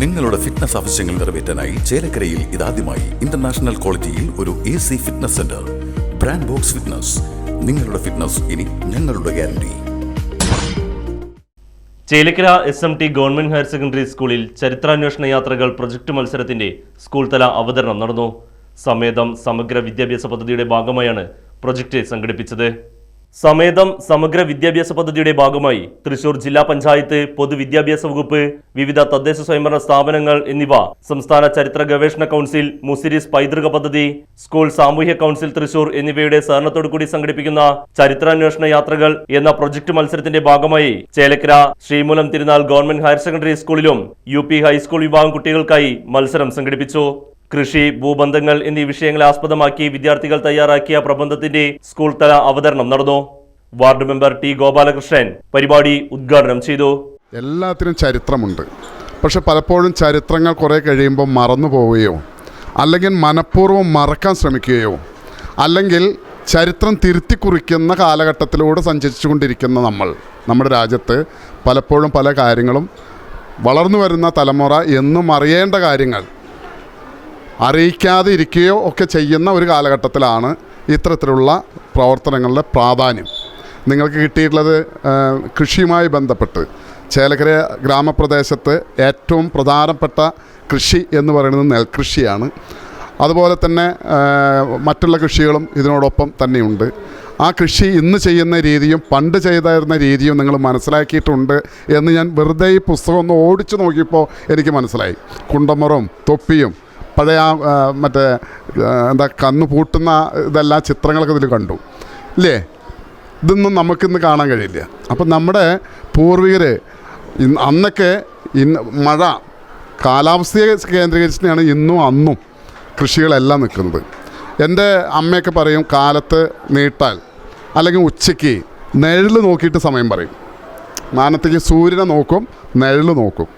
നിങ്ങളുടെ ഫിറ്റ്നസ് ആവശ്യങ്ങൾ നിറവേറ്റാനായി ചേലക്കരയിൽ ഇതാദ്യമായി ഇന്റർനാഷണൽ ക്വാളിറ്റിയിൽ ഒരു A C fitness centre brand box fitness നിങ്ങളുടെ ഫിറ്റ്നസ് ഇനി ഞങ്ങളുടെ guarantee Chelakkara S M T government higher secondary സ്കൂളിൽ ചരിത്രാന്വേഷണ യാത്രകൾ പ്രൊജക്ട് മത്സരത്തിന്റെ സ്കൂൾ തല അവതരണം നടന്നു. സമേതം സമഗ്ര വിദ്യാഭ്യാസ പദ്ധതിയുടെ ഭാഗമായാണ് പ്രൊജക്ട് സംഘടിപ്പിച്ചത്. സമേതം സമഗ്ര വിദ്യാഭ്യാസ പദ്ധതിയുടെ ഭാഗമായി തൃശൂർ ജില്ലാ പഞ്ചായത്ത് പൊതുവിദ്യാഭ്യാസ വകുപ്പ് വിവിധ തദ്ദേശ സ്വയംഭരണ സ്ഥാപനങ്ങൾ എന്നിവ സംസ്ഥാന ചരിത്ര ഗവേഷണ കൗൺസിൽ മുസിരിസ് പൈതൃക പദ്ധതി സ്കൂൾ സാമൂഹ്യ കൗൺസിൽ തൃശൂർ എന്നിവയുടെ സഹകരണത്തോടു കൂടി സംഘടിപ്പിക്കുന്ന ചരിത്രാന്വേഷണ യാത്രകൾ എന്ന പ്രൊജക്ട് മത്സരത്തിന്റെ ഭാഗമായി Chelakkara Sreemoolam Thirunal government higher secondary സ്കൂളിലും യു ഹൈസ്കൂൾ വിഭാഗം കുട്ടികൾക്കായി മത്സരം സംഘടിപ്പിച്ചു. കൃഷി ഭൂബന്ധങ്ങൾ എന്നീ വിഷയങ്ങളെ ആസ്പദമാക്കി വിദ്യാർത്ഥികൾ തയ്യാറാക്കിയ പ്രബന്ധത്തിന്റെ സ്കൂൾ തല അവതരണം നടന്നു. വാർഡ് മെമ്പർ ടി ഗോപാലകൃഷ്ണൻ പരിപാടി ഉദ്ഘാടനം ചെയ്തു. എല്ലാത്തിനും ചരിത്രമുണ്ട്. പക്ഷെ പലപ്പോഴും ചരിത്രങ്ങൾ കുറേ കഴിയുമ്പോൾ മറന്നു പോവുകയോ അല്ലെങ്കിൽ മനഃപൂർവം മറക്കാൻ ശ്രമിക്കുകയോ അല്ലെങ്കിൽ ചരിത്രം തിരുത്തി കുറിക്കുന്ന കാലഘട്ടത്തിലൂടെ സഞ്ചരിച്ചുകൊണ്ടിരിക്കുന്ന നമ്മൾ നമ്മുടെ രാജ്യത്ത് പലപ്പോഴും പല കാര്യങ്ങളും വളർന്നു വരുന്ന തലമുറ എന്നും അറിയേണ്ട കാര്യങ്ങൾ അറിയിക്കാതെ ഇരിക്കുകയോ ഒക്കെ ചെയ്യുന്ന ഒരു കാലഘട്ടത്തിലാണ് ഇത്തരത്തിലുള്ള പ്രവർത്തനങ്ങളുടെ പ്രാധാന്യം. നിങ്ങൾക്ക് കിട്ടിയിട്ടുള്ളത് കൃഷിയുമായി ബന്ധപ്പെട്ട്. ചേലക്കര ഗ്രാമപ്രദേശത്ത് ഏറ്റവും പ്രധാനപ്പെട്ട കൃഷി എന്ന് പറയുന്നത് നെൽകൃഷിയാണ്. അതുപോലെ തന്നെ മറ്റുള്ള കൃഷികളും ഇതിനോടൊപ്പം തന്നെയുണ്ട്. ആ കൃഷി ഇന്ന് ചെയ്യുന്ന രീതിയും പണ്ട് ചെയ്തായിരുന്ന രീതിയും നിങ്ങൾ മനസ്സിലാക്കിയിട്ടുണ്ട് എന്ന് ഞാൻ വെറുതെ ഈ പുസ്തകം ഒന്ന് ഓടിച്ചു നോക്കിയപ്പോൾ എനിക്ക് മനസ്സിലായി. കുണ്ടമറും തൊപ്പിയും പഴയ ആ, മറ്റേ എന്താ കന്ന് പൂട്ടുന്ന ഇതെല്ലാം ചിത്രങ്ങളൊക്കെ ഇതിൽ കണ്ടു. ഇല്ലേ? ഇതൊന്നും നമുക്കിന്ന് കാണാൻ കഴിയില്ല. അപ്പം നമ്മുടെ പൂർവികർ അന്നൊക്കെ ഇന്ന് മഴ കാലാവസ്ഥയെ കേന്ദ്രീകരിച്ചിട്ടാണ് ഇന്നും അന്നും കൃഷികളെല്ലാം നിൽക്കുന്നത്. എന്റെ അമ്മയൊക്കെ പറയും കാലത്ത് നീട്ടാൽ അല്ലെങ്കിൽ ഉച്ചയ്ക്ക് നിഴൽ നോക്കിയിട്ട് സമയം പറയും. മാനത്തേക്ക് സൂര്യനെ നോക്കും നിഴൽ നോക്കും.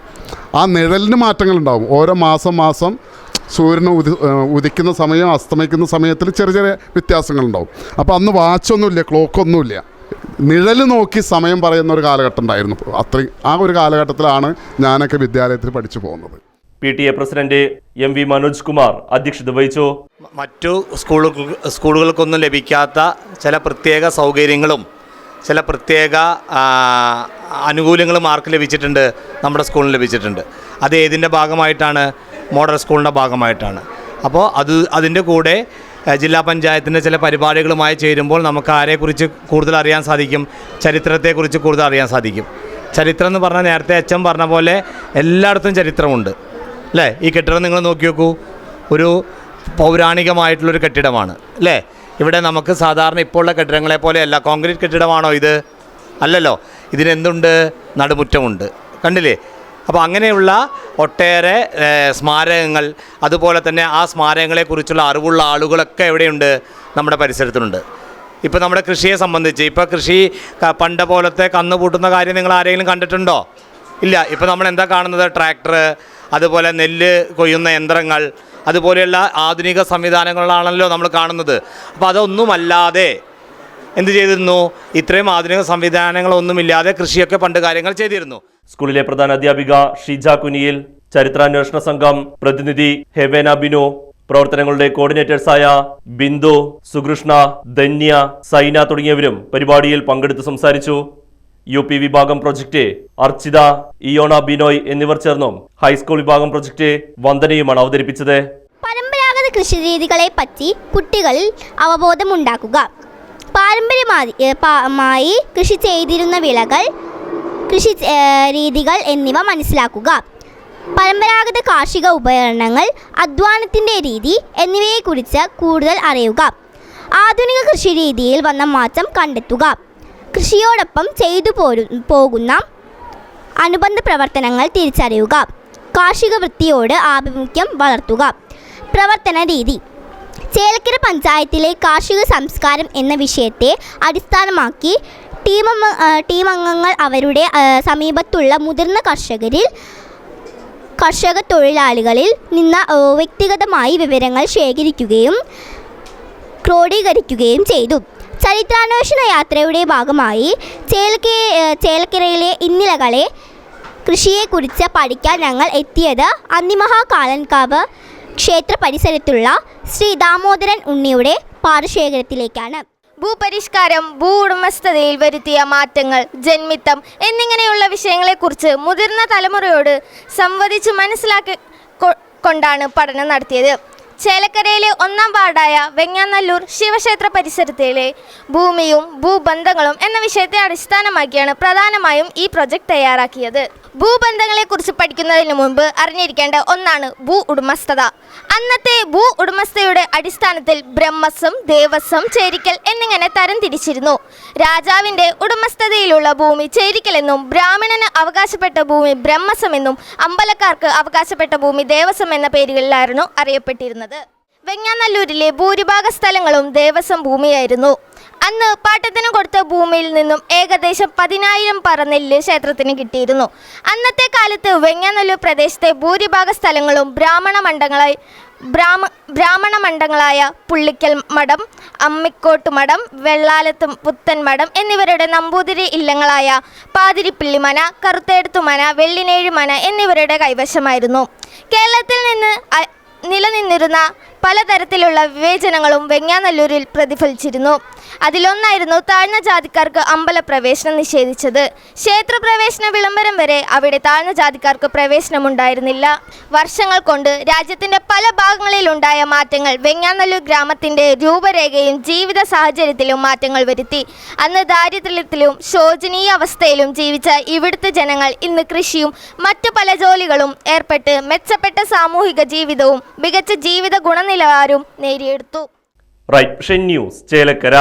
ആ നിഴലിന് മാറ്റങ്ങളുണ്ടാവും ഓരോ മാസം മാസം സൂര്യന് ഉദി ഉദിക്കുന്ന സമയം അസ്തമിക്കുന്ന സമയത്തിൽ ചെറിയ ചെറിയ വ്യത്യാസങ്ങളുണ്ടാവും. അപ്പോൾ അന്ന് വാച്ചൊന്നുമില്ല ക്ലോക്കൊന്നുമില്ല. നിഴൽ നോക്കി സമയം പറയുന്ന ഒരു കാലഘട്ടം ഉണ്ടായിരുന്നു. അത്രയും ആ ഒരു കാലഘട്ടത്തിലാണ് ഞാനൊക്കെ വിദ്യാലയത്തിൽ പഠിച്ചു പോകുന്നത്. P T A president M V Manoj Kumar അധ്യക്ഷത വഹിച്ചു. മറ്റു സ്കൂളുകൾ സ്കൂളുകൾക്കൊന്നും ലഭിക്കാത്ത ചില പ്രത്യേക സൗകര്യങ്ങളും ചില പ്രത്യേക ആനുകൂല്യങ്ങളും ആർക്ക് ലഭിച്ചിട്ടുണ്ട്? നമ്മുടെ സ്കൂളിന് ലഭിച്ചിട്ടുണ്ട്. അത് ഏതിന്റെ ഭാഗമായിട്ടാണ്? മോഡൽ സ്കൂളിന്റെ ഭാഗമായിട്ടാണ്. അപ്പോൾ അത് അതിന്റെ കൂടെ ജില്ലാ പഞ്ചായത്തിന്റെ ചില പരിപാടികളുമായി ചേരുമ്പോൾ നമുക്ക് ആരെക്കുറിച്ച് കൂടുതൽ അറിയാൻ സാധിക്കും ചരിത്രത്തെക്കുറിച്ച് കൂടുതൽ അറിയാൻ സാധിക്കും. ചരിത്രം എന്ന് പറഞ്ഞാൽ നേരത്തെ അച്ഛൻ പറഞ്ഞ പോലെ എല്ലായിടത്തും ചരിത്രമുണ്ട്. അല്ലേ? ഈ കെട്ടിടം നിങ്ങൾ നോക്കി നോക്കൂ. ഒരു പൗരാണികമായിട്ടുള്ളൊരു കെട്ടിടമാണ്. അല്ലേ? ഇവിടെ നമുക്ക് സാധാരണ ഇപ്പോഴുള്ള കെട്ടിടങ്ങളെ പോലെയല്ല കോൺക്രീറ്റ് കെട്ടിടമാണോ ഇത്? അല്ലല്ലോ. ഇതിനെന്തുണ്ട്? നടുമുറ്റമുണ്ട്. കണ്ടില്ലേ? അപ്പോൾ അങ്ങനെയുള്ള ഒട്ടേറെ സ്മാരകങ്ങൾ അതുപോലെ തന്നെ ആ സ്മാരകങ്ങളെക്കുറിച്ചുള്ള അറിവുള്ള ആളുകളൊക്കെ എവിടെയുണ്ട് നമ്മുടെ പരിസരത്തുണ്ട് ഇപ്പോൾ നമ്മുടെ കൃഷിയെ സംബന്ധിച്ച് ഇപ്പോൾ കൃഷി പണ്ട് പോലത്തെ കന്ന് പൂട്ടുന്ന കാര്യം നിങ്ങൾ ആരെങ്കിലും കണ്ടിട്ടുണ്ടോ? ഇല്ല. ഇപ്പോൾ നമ്മൾ എന്താ കാണുന്നത്? ട്രാക്ടർ അതുപോലെ നെല്ല് കൊയ്യുന്ന യന്ത്രങ്ങൾ അതുപോലെയുള്ള ആധുനിക സംവിധാനങ്ങളാണല്ലോ നമ്മൾ കാണുന്നത്. അപ്പോൾ അതൊന്നുമല്ലാതെ എന്ത് ചെയ്തിരുന്നു? ഇത്രയും ആധുനിക സംവിധാനങ്ങളൊന്നുമില്ലാതെ കൃഷിയൊക്കെ പണ്ട് കാര്യങ്ങൾ ചെയ്തിരുന്നു. സ്കൂളിലെ പ്രധാന അധ്യാപിക ഷീജ കുനിയിൽ ചരിത്രാന്വേഷണ സംഘം പ്രതിനിധി ഹെവേന ബിനു പ്രവർത്തനങ്ങളുടെ കോർഡിനേറ്റേഴ്സായ ബിന്ദു സുകൃഷ്ണ ധന്യ സൈന തുടങ്ങിയവരും പരിപാടിയിൽ പങ്കെടുത്ത് സംസാരിച്ചു. യു പി വിഭാഗം പ്രൊജക്ട് അർച്ചിത ഇയോണ ബിനോയ് എന്നിവർ ചേർന്നും ഹൈസ്കൂൾ വിഭാഗം പ്രൊജക്ട് വന്ദനയുമാണ് അവതരിപ്പിച്ചത്. പരമ്പരാഗത കൃഷി രീതികളെ പറ്റി കുട്ടികളിൽ അവബോധമുണ്ടാക്കുക പാരമ്പര്യമായി കൃഷി ചെയ്തിരുന്ന വിളകൾ കൃഷി രീതികൾ എന്നിവ മനസ്സിലാക്കുക. പരമ്പരാഗത കാർഷിക ഉപകരണങ്ങൾ അധ്വാനത്തിന്റെ രീതി എന്നിവയെക്കുറിച്ച് കൂടുതൽ അറിയുക. ആധുനിക കൃഷി രീതിയിൽ വന്ന മാറ്റം കണ്ടെത്തുക. കൃഷിയോടൊപ്പം ചെയ്തു പോരു പോകുന്ന അനുബന്ധ പ്രവർത്തനങ്ങൾ തിരിച്ചറിയുക. കാർഷിക വൃത്തിയോട് ആഭിമുഖ്യം വളർത്തുക. പ്രവർത്തന രീതി. ചേലക്കര പഞ്ചായത്തിലെ കാർഷിക സംസ്കാരം എന്ന വിഷയത്തെ അടിസ്ഥാനമാക്കി ടീം ടീം അംഗങ്ങൾ അവരുടെ സമീപത്തുള്ള മുതിർന്ന കർഷകരിൽ കർഷക തൊഴിലാളികളിൽ നിന്ന് വ്യക്തിഗതമായി വിവരങ്ങൾ ശേഖരിക്കുകയും ക്രോഡീകരിക്കുകയും ചെയ്തു. ചരിത്രാന്വേഷണ യാത്രയുടെ ഭാഗമായി ചേലക്കെ ചേലക്കരയിലെ ഇന്നിലകളെ കൃഷിയെക്കുറിച്ച് പഠിക്കാൻ ഞങ്ങൾ എത്തിയത് അന്നിമഹാകാലൻകാവ് ക്ഷേത്ര പരിസരത്തുള്ള ശ്രീ ദാമോദരൻ ഉണ്ണിയുടെ പാടശേഖരത്തിലേക്കാണ് ഭൂപരിഷ്കാരം ഭൂ ഉടമസ്ഥതയിൽ വരുത്തിയ മാറ്റങ്ങൾ ജന്മിത്തം എന്നിങ്ങനെയുള്ള വിഷയങ്ങളെക്കുറിച്ച് മുതിർന്ന തലമുറയോട് സംവദിച്ച് മനസ്സിലാക്കി കൊണ്ടാണ് പഠനം നടത്തിയത്. ചേലക്കരയിലെ ഒന്നാം വാർഡായ വെങ്ങാനല്ലൂർ ശിവക്ഷേത്ര പരിസരത്തിലെ ഭൂമിയും ഭൂബന്ധങ്ങളും എന്ന വിഷയത്തെ അടിസ്ഥാനമാക്കിയാണ് പ്രധാനമായും ഈ പ്രൊജക്ട് തയ്യാറാക്കിയത്. ഭൂബന്ധങ്ങളെക്കുറിച്ച് പഠിക്കുന്നതിന് മുമ്പ് അറിഞ്ഞിരിക്കേണ്ട ഒന്നാണ് ഭൂ ഉടമസ്ഥത. അന്നത്തെ ഭൂ ഉടമസ്ഥയുടെ അടിസ്ഥാനത്തിൽ ബ്രഹ്മസ്വം ദേവസ്വം ചേരിക്കൽ എന്നിങ്ങനെ തരംതിരിച്ചിരുന്നു രാജാവിന്റെ ഉടമസ്ഥതയിലുള്ള ഭൂമി ചേരിക്കൽ എന്നും ബ്രാഹ്മണന് അവകാശപ്പെട്ട ഭൂമി ബ്രഹ്മസം എന്നും അമ്പലക്കാർക്ക് അവകാശപ്പെട്ട ഭൂമി ദേവസ്വം എന്ന പേരുകളിലായിരുന്നു അറിയപ്പെട്ടിരുന്നത്. വെങ്ങാനല്ലൂരിലെ ഭൂരിഭാഗ സ്ഥലങ്ങളും ദേവസ്വം ഭൂമിയായിരുന്നു. അന്ന് പാട്ടത്തിന് കൊടുത്ത ഭൂമിയിൽ നിന്നും ഏകദേശം പതിനായിരം പറ നെല്ല് ക്ഷേത്രത്തിന് കിട്ടിയിരുന്നു. അന്നത്തെ കാലത്ത് വെങ്ങാനല്ലൂർ പ്രദേശത്തെ ഭൂരിഭാഗ സ്ഥലങ്ങളും ബ്രാഹ്മണ മണ്ഡങ്ങളായി ബ്രാഹ്മ ബ്രാഹ്മണ മണ്ഡങ്ങളായ പുള്ളിക്കൽ മഠം അമ്മിക്കോട്ട് മഠം വെള്ളാലത്ത് പുത്തൻ മഠം എന്നിവരുടെ നമ്പൂതിരി ഇല്ലങ്ങളായ പാതിരിപ്പിള്ളിമന കറുത്തേടത്തുമന വെള്ളിനേഴിമന എന്നിവരുടെ കൈവശമായിരുന്നു. കേരളത്തിൽ നിന്ന് നിലനിന്നിരുന്ന പലതരത്തിലുള്ള വിവേചനങ്ങളും വെങ്ങാനല്ലൂരിൽ പ്രതിഫലിച്ചിരുന്നു. അതിലൊന്നായിരുന്നു താഴ്ന്ന ജാതിക്കാർക്ക് അമ്പലപ്രവേശനം നിഷേധിച്ചത്. ക്ഷേത്രപ്രവേശന വിളംബരം വരെ അവിടെ താഴ്ന്ന ജാതിക്കാർക്ക് പ്രവേശനമുണ്ടായിരുന്നില്ല. വർഷങ്ങൾ കൊണ്ട് രാജ്യത്തിന്റെ പല ഭാഗങ്ങളിലുണ്ടായ മാറ്റങ്ങൾ വെങ്ങാനല്ലൂർ ഗ്രാമത്തിന്റെ രൂപരേഖയും ജീവിത സാഹചര്യത്തിലും മാറ്റങ്ങൾ വരുത്തി. അന്ന് ദാരിദ്ര്യത്തിലും ശോചനീയ അവസ്ഥയിലും ജീവിച്ച ഇവിടുത്തെ ജനങ്ങൾ ഇന്ന് കൃഷിയും മറ്റു പല ജോലികളും ഏർപ്പെട്ട് മെച്ചപ്പെട്ട സാമൂഹിക ജീവിതവും മികച്ച ജീവിത ഗുണനിലവാരവും നേടിയെടുത്തു റൈറ്റ് ന്യൂസ് ചേലക്കര.